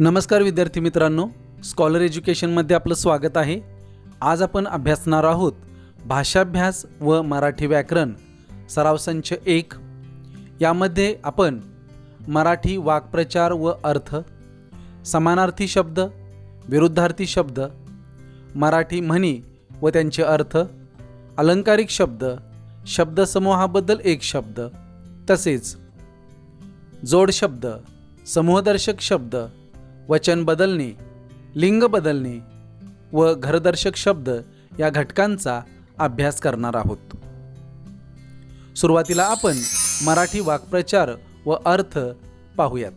नमस्कार विद्यार्थी मित्रांनो. स्कॉलर एज्युकेशनमध्ये आपलं स्वागत आहे. आज आपण अभ्यासणार आहोत भाषाभ्यास व मराठी व्याकरण सराव संच एक. यामध्ये आपण मराठी वाक्प्रचार व अर्थ समानार्थी शब्द विरुद्धार्थी शब्द मराठी म्हणी व त्यांचे अर्थ अलंकारिक शब्द शब्दसमूहाबद्दल एक शब्द तसेच जोड शब्द समूहदर्शक शब्द वचन बदलणे लिंग बदलणे व घरदर्शक शब्द या घटकांचा अभ्यास करणार आहोत. सुरुवातीला आपण मराठी वाक्प्रचार व अर्थ पाहूयात.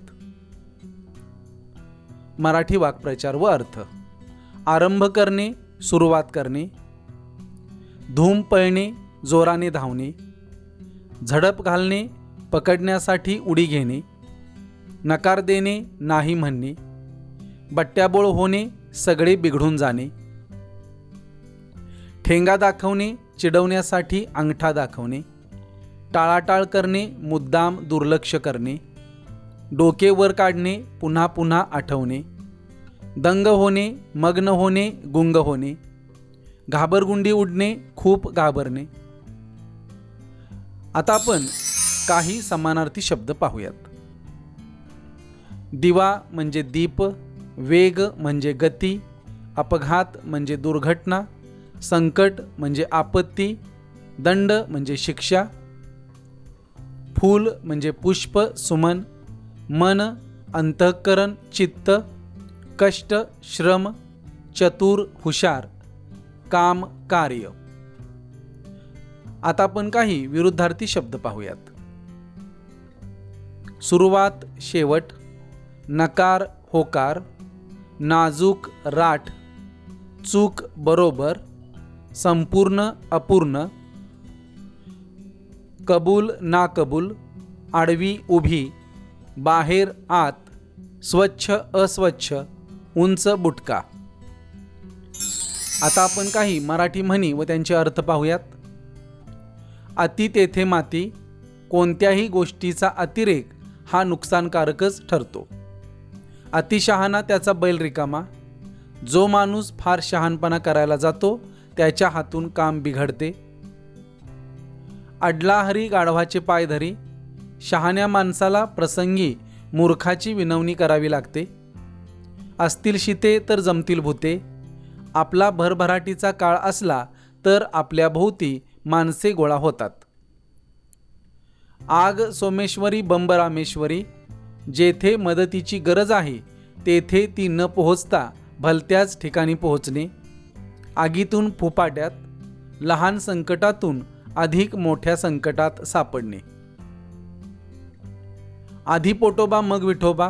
मराठी वाक्प्रचार व अर्थ. आरंभ करणे सुरुवात करणे धूम पळणे जोराने धावणे झडप घालणे पकडण्यासाठी उडी घेणे नकार देणे नाही म्हणणे बट्ट्याबोळ होणे सगळे बिघडून जाणे. ठेंगा दाखवणे चिडवण्यासाठी अंगठा दाखवणे. टाळाटाळ करणे मुद्दाम दुर्लक्ष करणे. डोके वर काढणे पुन्हा पुन्हा आठवणे. दंग होणे मग्न होणे गुंग होणे. घाबरगुंडी उडणे खूप घाबरणे. आता आपण काही समानार्थी शब्द पाहूयात. दिवा म्हणजे दीप वेग म्हणजे गती अपघात म्हणजे दुर्घटना संकट म्हणजे आपत्ती दंड म्हणजे शिक्षा फूल म्हणजे पुष्प सुमन मन अंतःकरण चित्त कष्ट श्रम चतुर हुशार काम कार्य. आता आपण काही विरुद्धार्थी शब्द पाहूयात. सुरुवात शेवट नकार होकार नाजूक राठ चूक बरोबर संपूर्ण अपूर्ण कबूल नाकबूल आडवी उभी बाहेर आत स्वच्छ अस्वच्छ उंच बुटका. आता आपण काही मराठी म्हणी व त्यांचे अर्थ पाहूयात. अति तेथे माती कोणत्याही गोष्टीचा अतिरेक हा नुकसानकारकच ठरतो. अतिशहाणा त्याचा बैल रिकामा जो माणूस फार शहाणपणा करायला जातो त्याच्या हातून काम बिघडते. अडलाहरी गाढवाचे पाय धरी शहाण्या माणसाला प्रसंगी मूर्खाची विनवणी करावी लागते. असतील शिते तर जमतील भूते. आपला भरभराटीचा काळ असला तर आपल्या भोवती माणसे गोळा होतात. आग सोमेश्वरी बंब रामेश्वरी जेथे मदतीची गरज आहे तेथे ती न पोहोचता भलत्याच ठिकाणी पोहोचणे. आगीतून फुपाट्यात लहान संकटातून अधिक मोठ्या संकटात सापडणे. आधी पोटोबा मग विठोबा.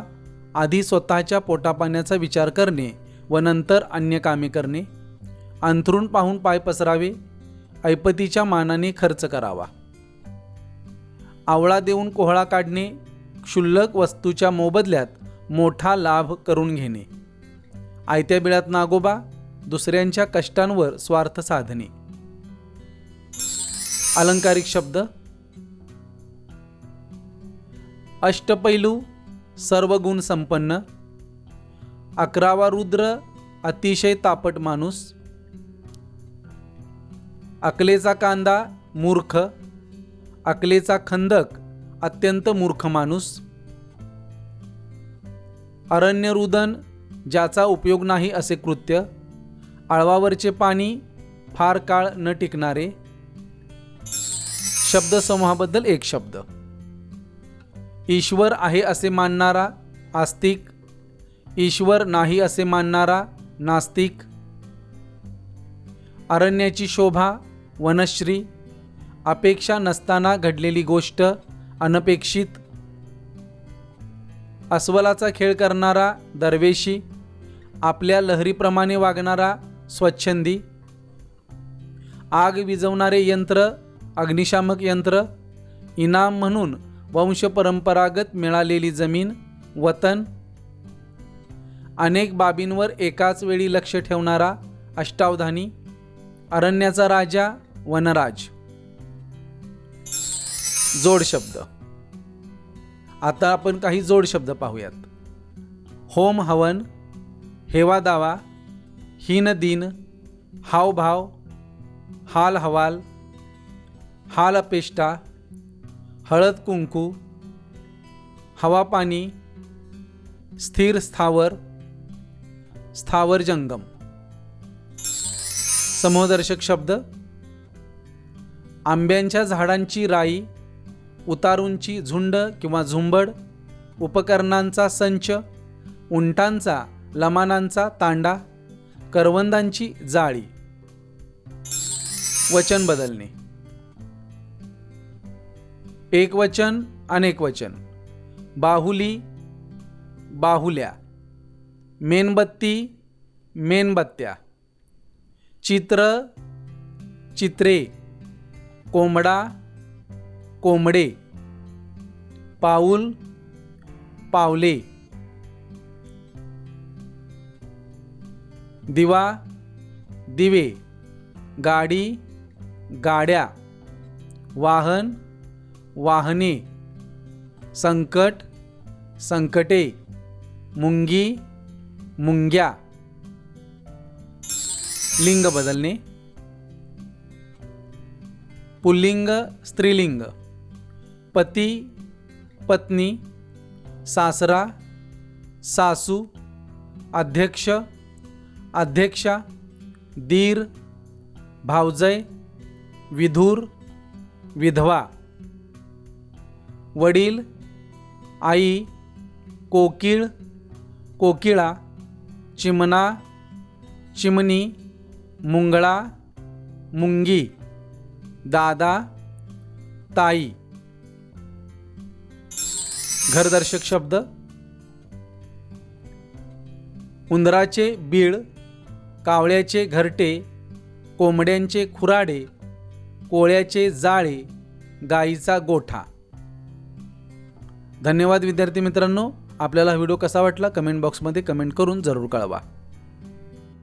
आधी स्वतःच्या पोटापाण्याचा विचार करणे व नंतर अन्य कामे करणे. अंथरून पाहून पाय पसरावे. ऐपतीच्या मानाने खर्च करावा. आवळा देऊन कोहळा काढणे. क्षुल्लक वस्तूच्या मोबदल्यात मोठा लाभ करून घेणे. आयत्या बिळात नागोबा दुसऱ्यांच्या कष्टांवर स्वार्थ साधणे. अलंकारिक शब्द. अष्टपैलू सर्व गुण संपन्न. अकरावा रुद्र अतिशय तापट माणूस. अकलेचा कांदा मूर्ख. अकलेचा खंदक अत्यंत मूर्ख माणूस. अरण्यरुदन ज्याचा उपयोग नाही असे कृत्य आळवावरचे पाणी फार काळ न टिकणारे. शब्दसमूहाबद्दल एक शब्द. ईश्वर आहे असे मानणारा आस्तिक. ईश्वर नाही असे मानणारा नास्तिक. अरण्याची शोभा वनश्री. अपेक्षा नसताना घडलेली गोष्ट अनपेक्षित. अस्वलाचा खेळ करणारा दरवेशी आपल्या लहरीप्रमाणे वागणारा स्वच्छंदी. आग विझवणारे यंत्र अग्निशामक यंत्र इनाम म्हणून वंशपरंपरागत मिळालेली जमीन वतन. अनेक बाबींवर एकाच वेळी लक्ष ठेवणारा अष्टावधानी अरण्याचा राजा वनराज. जोड शब्द. आता आपण काही जोड शब्द पाहूयात. होम हवन हेवा दावा हीन दिन हावभाव हाल हवाल हाल अपेष्टा हळद कुंकू हवा पाणी स्थिर स्थावर स्थावर जंगम. समोदर्शक शब्द. आंब्यांच्या झाडांची राई उतारूंची झुंड किंवा झुंबड उपकरणांचा संच उंटांचा लमानांचा तांडा करवंदांची जाळी. वचन बदलणे. एक वचन अनेक वचन. बाहुली बाहुल्या. मेणबत्ती मेणबत्त्या. चित्र चित्रे. कोंबडा कोंबडे पाऊल पावले दिवा दिवे गाडी गाड्या वाहन वाहने संकट संकटे मुंगी मुंग्या. लिंग बदलणे. पुल्लिंग स्त्रीलिंग. पती पत्नी सासरा सासू अध्यक्ष अध्यक्षा दीर भावजय विधूर विधवा वडील आई कोकिळ कोकिळा चिमणा चिमणी मुंगळा मुंगी दादा ताई. घरदर्शक शब्द. उंदराचे बीळ कावळ्याचे घरटे कोंबड्यांचे खुराडे कोळ्याचे जाळे गाईचा गोठा. धन्यवाद विद्यार्थी मित्रांनो. आपल्याला व्हिडिओ कसा वाटला? कमेंट बॉक्समध्ये कमेंट करून जरूर कळवा.